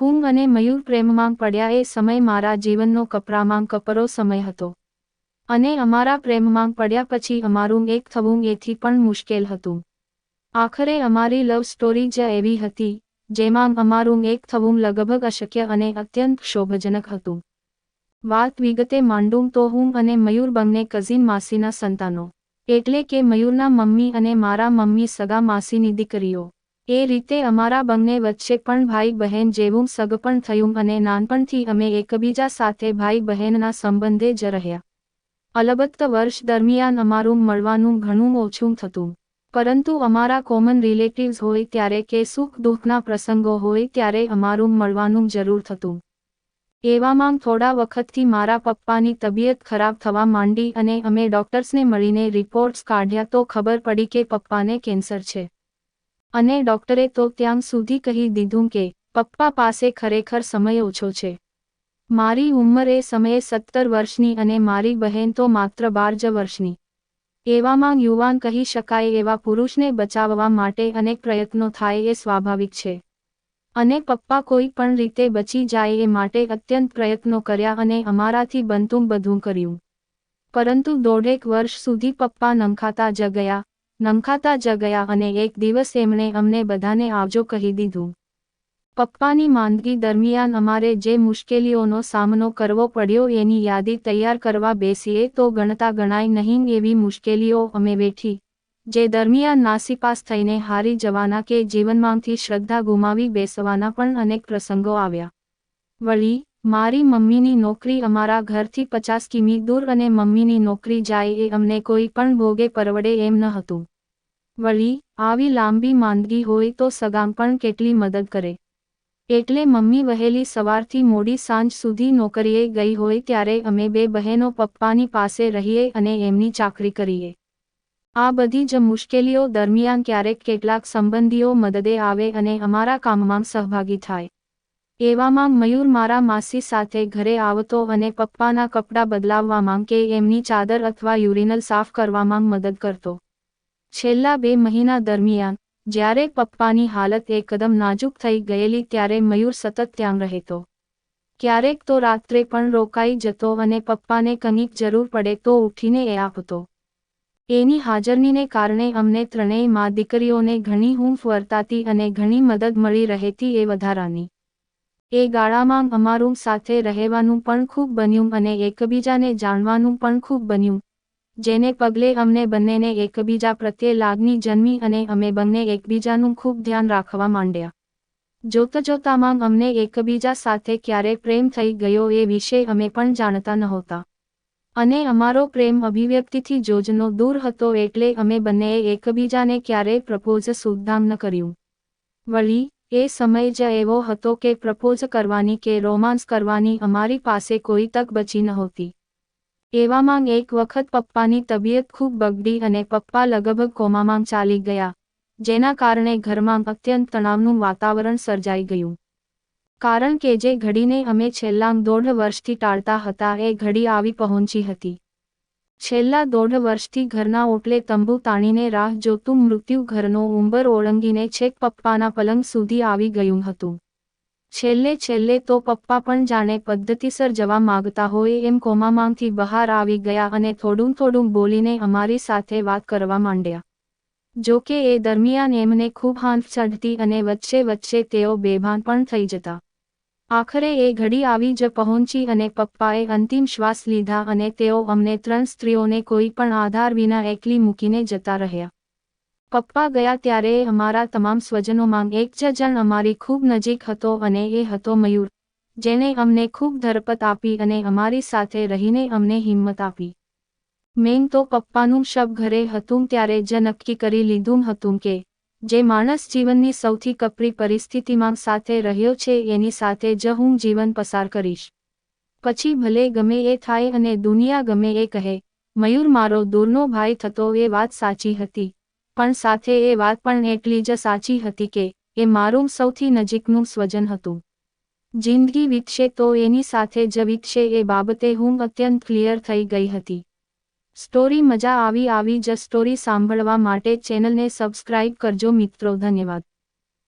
હું અને મયુર પ્રેમમાં પડ્યા એ સમય મારા જીવનનો કપરામાં કપરો સમય હતો. અને અમારા પ્રેમમાં પડ્યા પછી અમારું એક થવું એથી પણ મુશ્કેલ હતું. આખરે અમારી લવ સ્ટોરી જ એવી હતી, જેમાં અમારું એક થવું લગભગ અશક્ય અને અત્યંત ક્ષોભજનક હતું. વાત વિગતે માંડું તો હું અને મયુર બંને કઝિન માસીના સંતાનો. એટલે કે મયુરના મમ્મી અને મારા મમ્મી સગા માસીની દીકરીઓ. એ રીતે અમારા બંને વચ્ચે પણ ભાઈ બહેન જેવું સગપણ થયું અને નાનપણથી અમે એકબીજા સાથે ભાઈ બહેનના સંબંધે જ રહ્યા. અલબત્ત વર્ષ દરમિયાન અમારું મળવાનું ઘણું ઓછું થતું. પરંતુ અમારા કોમન રિલેટિવ્સ હોય ત્યારે કે સુખ દુઃખના પ્રસંગો હોય ત્યારે અમારું મળવાનું જરૂર થતું. એવામાં થોડા વખતથી મારા પપ્પાની તબિયત ખરાબ થવા માંડી અને અમે ડોક્ટર્સને મળીને રિપોર્ટ્સ કાઢ્યા તો ખબર પડી કે પપ્પાને કેન્સર છે. અને ડોક્ટરે તો ત્યાં સુધી કહી દીધું કે, પપ્પા પાસે ખરેખર સમય ઓછો છે. મારી ઉંમર એ સમયે સત્તર વર્ષની અને મારી બહેન તો માત્ર બાર જ વર્ષની. એવામાં યુવાન કહી શકાય એવા પુરુષને બચાવવા માટે અનેક પ્રયત્નો થાય એ સ્વાભાવિક છે. અને પપ્પા કોઈ પણ રીતે બચી જાય એ માટે અત્યંત પ્રયત્નો કર્યા અને અમારાથી બનતું બધું કર્યું. પરંતુ દોઢેક વર્ષ સુધી પપ્પા નમખાતા જ ગયા નમખાતા જ ગયા અને એક દિવસ એમણે અમને બધાને આવજો કહી દીધું. પપ્પાની માંદગી દરમિયાન અમારે જે મુશ્કેલીઓનો સામનો કરવો પડ્યો એની યાદી તૈયાર કરવા બેસીએ તો ગણતા ગણાય નહીં એવી મુશ્કેલીઓ અમે વેઠી, જે દરમિયાન નાસીપાસ થઈને હારી જવાના કે જીવનમાંથી શ્રદ્ધા ગુમાવી બેસવાના પણ અનેક પ્રસંગો આવ્યા. વળી મારી મમ્મીની નોકરી અમારા ઘરથી પચાસ કિમી દૂર અને મમ્મીની નોકરી જાય એ અમને કોઈ પણ ભોગે પરવડે એમ ન હતું. વળી, આવી લાંબી માંદગી હોય તો સગામ પણ કેટલી મદદ કરે. એટલે મમ્મી વહેલી સવારથી મોડી સાંજ સુધી નોકરીએ ગઈ હોય ત્યારે અમે બે બહેનો પપ્પાની પાસે રહીએ અને એમની ચાકરી કરીએ. આ બધી જ મુશ્કેલીઓ દરમિયાન ક્યારેક કેટલાક સંબંધીઓ મદદે આવે અને અમારા કામમાં સહભાગી થાય. એવામાં મયુર મારા માસી સાથે ઘરે આવતો અને પપ્પાના કપડાં બદલાવવામાં કે એમની ચાદર અથવા યુરિનલ સાફ કરવામાં મદદ કરતો. છેલ્લા બે મહિના દરમિયાન, જ્યારે પપ્પાની હાલત એકદમ નાજુક થઈ ગયેલી ત્યારે મયુર સતત ત્યાં રહેતો. ક્યારેક તો રાત્રે પણ રોકાઈ જતો અને પપ્પાને કંઈક જરૂર પડે તો ઉઠીને એ આપતો. એની હાજરનીને કારણે અમને ત્રણેય મા દીકરીઓને ઘણી હૂંફ વર્તાતી અને ઘણી મદદ મળી રહેતી એ વધારાની. એ ગાળામાં અમારું સાથે રહેવાનું પણ ખૂબ બન્યું અને એકબીજાને જાણવાનું પણ ખૂબ બન્યું. જેને પગલે અમને બંનેને એકબીજા પ્રત્યે લાગણી જન્મી અને અમે બંને એકબીજાનું ખૂબ ધ્યાન રાખવા માંડ્યા. જોતા જોતામાં અમને એકબીજા સાથે ક્યારે પ્રેમ થઈ ગયો એ વિશે અમે પણ જાણતા નહોતા. અને અમારો પ્રેમ અભિવ્યક્તિથી જોજનો દૂર હતો એટલે અમે બંનેએ એકબીજાને ક્યારેય પ્રપોઝ સુદ્ધામ ન કર્યું. વળી એ સમય જ એવો હતો કે પ્રપોઝ કરવાની કે રોમાન્સ કરવાની અમારી પાસે કોઈ તક બચી નહોતી એવામાં એક વખત પપ્પાની તબિયત ખૂબ બગડી અને પપ્પા લગભગ કોમામાં ચાલી ગયા, જેના કારણે ઘરમાં અત્યંત તણાવનું વાતાવરણ સર્જાઈ ગયું. કારણ કે જે ઘડીને અમે છેલ્લા દોઢ વર્ષથી ટાળતા હતા એ ઘડી આવી પહોંચી હતી. છેલ્લા દોઢ વર્ષથી ઘરના ઓટલે તંબુ તાણીને રાહ જોતું મૃત્યુ ઘરનો ઉંબર ઓળંગીને છેક પપ્પાના પલંગ સુધી આવી ગયું હતું. છેલ્લે છેલ્લે તો પપ્પા પણ જાણે પદ્ધતિસર જવા માગતા હોય એમ કોમામાંથી બહાર આવી ગયા અને થોડું થોડું બોલીને અમારી સાથે વાત કરવા માંડ્યા. જો કે એ દરમિયાન એમને ખૂબ હાંફ ચઢતી અને વચ્ચે વચ્ચે તેઓ બેભાન પણ થઈ જતા. આખરે એ ઘડી આવી જ પહોંચી અને પપ્પાએ અંતિમ શ્વાસ લીધા અને તેઓ અમને ત્રણ સ્ત્રીઓને કોઈ પણ આધાર વિના એકલી મૂકીને જતા રહ્યા. પપ્પા ગયા ત્યારે અમારા તમામ સ્વજનોમાં એક જ જણ અમારી ખૂબ નજીક હતો અને એ હતો મયુર જેને અમને ખૂબ ધરપત આપી અને અમારી સાથે રહીને અમને હિંમત આપી. મેં તો પપ્પાનું શબ ઘરે હતું ત્યારે જ નક્કી કરી લીધું હતું કે જે માણસ જીવનની સૌથી કપરી પરિસ્થિતિમાં સાથે રહ્યો છે, એની સાથે જ હું જીવન પસાર કરીશ. પછી ભલે ગમે એ થાય અને દુનિયા ગમે એ કહે, મયુર, મારો દૂરનો ભાઈ થતો એ વાત સાચી હતી. પણ સાથે એ વાત પણ એટલી જ સાચી હતી કે, એ મારું સૌથી નજીકનું સ્વજન હતું. જિંદગી વીતશે તો એની સાથે જ વીતશે એ બાબતે હું અત્યંત ક્લિયર થઈ ગઈ હતી. સ્ટોરી મજા આવી આવી જ સ્ટોરી સાંભળવા માટે ચેનલને સબસ્ક્રાઇબ કરજો મિત્રો ધન્યવાદ.